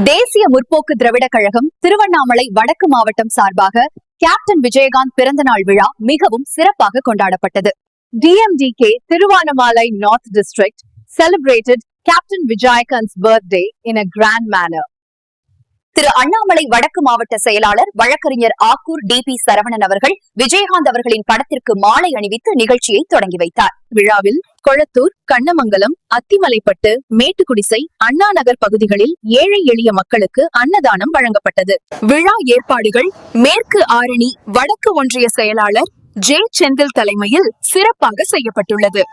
தேசிய முற்போக்கு திராவிட கழகம் திருவண்ணாமலை வடக்கு மாவட்டம் சார்பாக கேப்டன் விஜயகாந்த் பிறந்தநாள் விழா மிகவும் சிறப்பாக கொண்டாடப்பட்டது. DMDK Tiruvannamalai north district celebrated captain Vijayakanth birthday in a grand manner. Tiruvannamalai வடக்கு மாவட்ட செயலாளர் வழக்கறிஞர் ஆக்கூர் டி பி சரவணன் அவர்கள் விஜயகாந்த் அவர்களின் படத்திற்கு மாலை அணிவித்து நிகழ்ச்சியை தொடங்கி வைத்தார். விழாவில் கொளத்தூர் கண்ணமங்கலம் அத்திமலைப்பட்டு மேட்டுக்குடிசை அண்ணா நகர் பகுதிகளில் ஏழை எளிய மக்களுக்கு அன்னதானம் வழங்கப்பட்டது. விழா ஏற்பாடுகள் மேற்கு ஆரணி வடக்கு ஒன்றிய செயலாளர் ஜே செந்தில் தலைமையில் சிறப்பாக செய்யப்பட்டுள்ளது.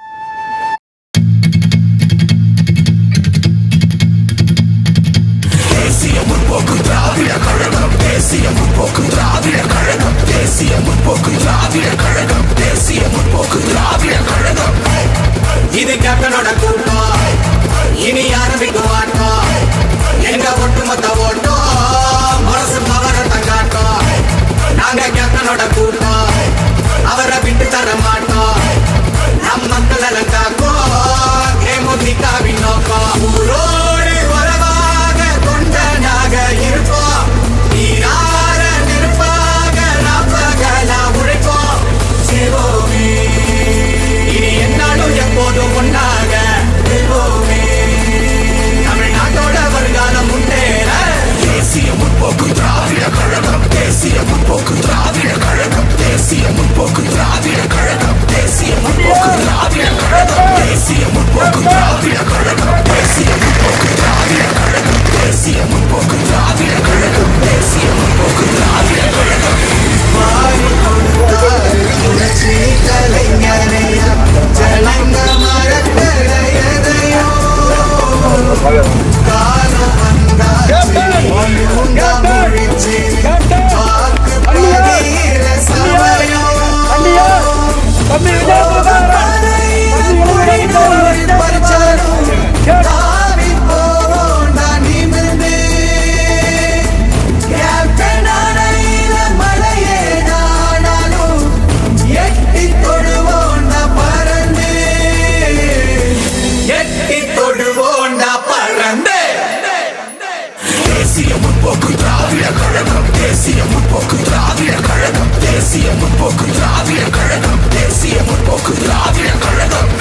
தேசிய முற்போக்கும் திராவிட கழகம் தேசிய முற்போக்கும் திராவிட கழகம் தேசிய முற்போக்கும் திராவிட கழகம் இது கேப்டனோட கூட்டம். இனி ஆரம்பிக்குவார்தான் всем. தேசிய முற்போக்கு திராவிட கழகம் தேசிய முற்போக்கு திராவிட கழகம் தேசிய முற்போக்கு திராவிட கழகம்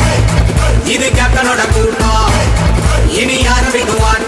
இது கேப்டனோட கூட்டம். இனி ஆரம்பிக்கும் ஆட்டம்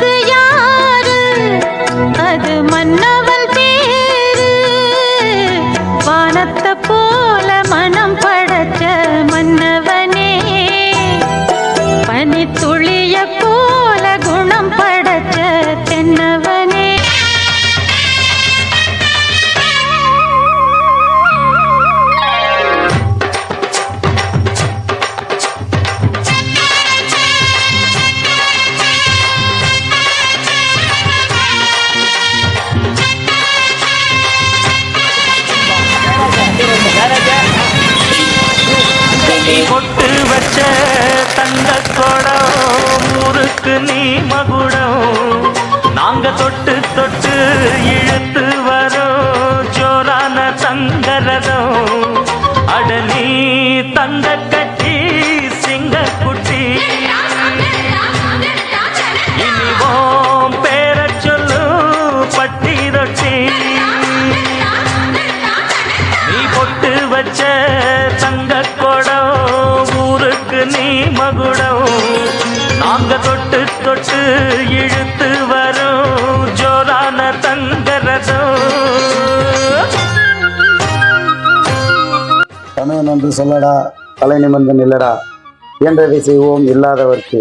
கொட்டு வச்ச தங்க கொடம் ஊருக்கு நீ மகுடம். நாங்க தொட்டு தொட்டு இழுத்து வரோம் ஜோரான தங்கரதம் அடனி தங்கத்தை மகுடம் நாங்க தொட்டு தொட்டு இழுத்து வரும். ஜோரான தங்கரதம். தமிழன் என்று சொல்லடா தலை நிமிர்ந்து நில்லடா. இயன்றதை செய்வோம் இல்லாதவர்க்கு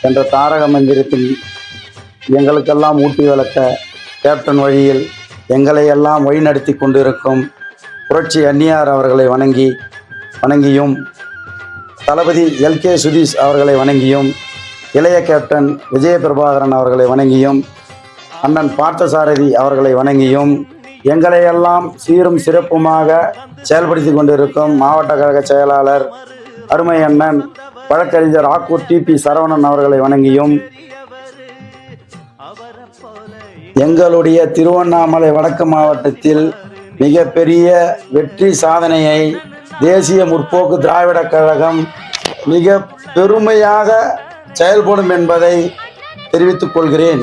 என்ற தாரக மந்திரத்தில் எங்களுக்கெல்லாம் ஊட்டி வளர்க்க கேப்டன் வழியில் எங்களை எல்லாம் வழிநடத்தி கொண்டிருக்கும் புரட்சி அந்நியார் அவர்களை வணங்கி வணங்கியும் தளபதி எல்கே சுதீஷ் அவர்களை வணங்கியும் இளைய கேப்டன் விஜய பிரபாகரன் அவர்களை வணங்கியும் அண்ணன் பார்த்தசாரதி அவர்களை வணங்கியும் எங்களையெல்லாம் சீரும் சிறப்புமாக செயல்படுத்தி கொண்டிருக்கும் மாவட்ட கழக செயலாளர் அருமை அண்ணன் வழக்கறிஞர் ஆக்கூர் டிபி சரவணன் அவர்களை வணங்கியும். எங்களுடைய திருவண்ணாமலை வடக்கு மாவட்டத்தில் மிகப்பெரிய வெற்றி சாதனையை தேசிய முற்போக்கு திராவிடக் கழகம் மிக பெருமையாக செயல்படும் என்பதை தெரிவித்துக் கொள்கிறேன்.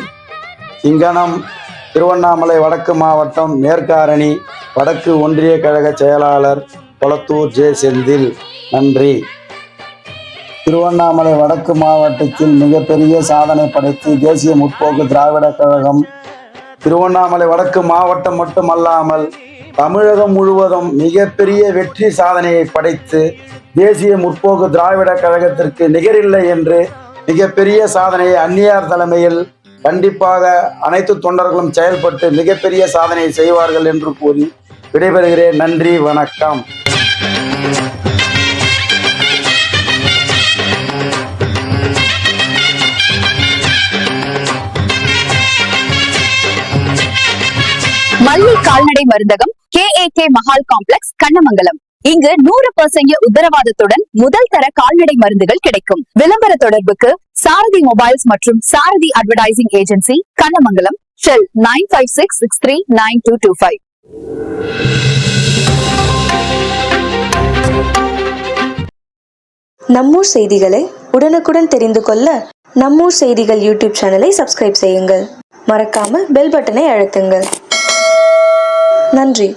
இங்கனம் திருவண்ணாமலை வடக்கு மாவட்டம் மேற்காரணி வடக்கு ஒன்றிய கழக செயலாளர் கொளத்தூர் ஜே. செந்தில். நன்றி. திருவண்ணாமலை வடக்கு மாவட்டத்தில் மிகப்பெரிய சாதனை படைத்து தேசிய முற்போக்கு திராவிடக் கழகம் திருவண்ணாமலை வடக்கு மாவட்டம் மட்டுமல்லாமல் தமிழகம் முழுவதும் மிகப்பெரிய வெற்றி சாதனையை படைத்து தேசிய முற்போக்கு திராவிட கழகத்திற்கு நிகரில்லை என்று மிகப்பெரிய சாதனையை அந்நியார் தலைமையில் கண்டிப்பாக அனைத்து தொண்டர்களும் செயல்பட்டு மிகப்பெரிய சாதனையை செய்வார்கள் என்று கூறி விடைபெறுகிறேன். நன்றி வணக்கம். மல்லி கால்நடை மருந்தகம் K A K Mahal complex Kannamangalam இங்கு நூறு பர்சன்ட் உத்தரவாதத்துடன் முதல் தர கால்நடை மருந்துகள் கிடைக்கும். விளம்பர தொடர்புக்கு சாரதி மொபைல்ஸ் மற்றும் Sarathi advertising agency Kannamangalam cell nine five six six three nine two two five நம்மூர் செய்திகளை உடனுக்குடன் தெரிந்து கொள்ள நம்மூர் செய்திகள் யூடியூப் சேனலை சப்ஸ்கிரைப் செய்யுங்கள். மறக்காமல் பெல் பட்டனை அழுத்துங்கள். நன்றி.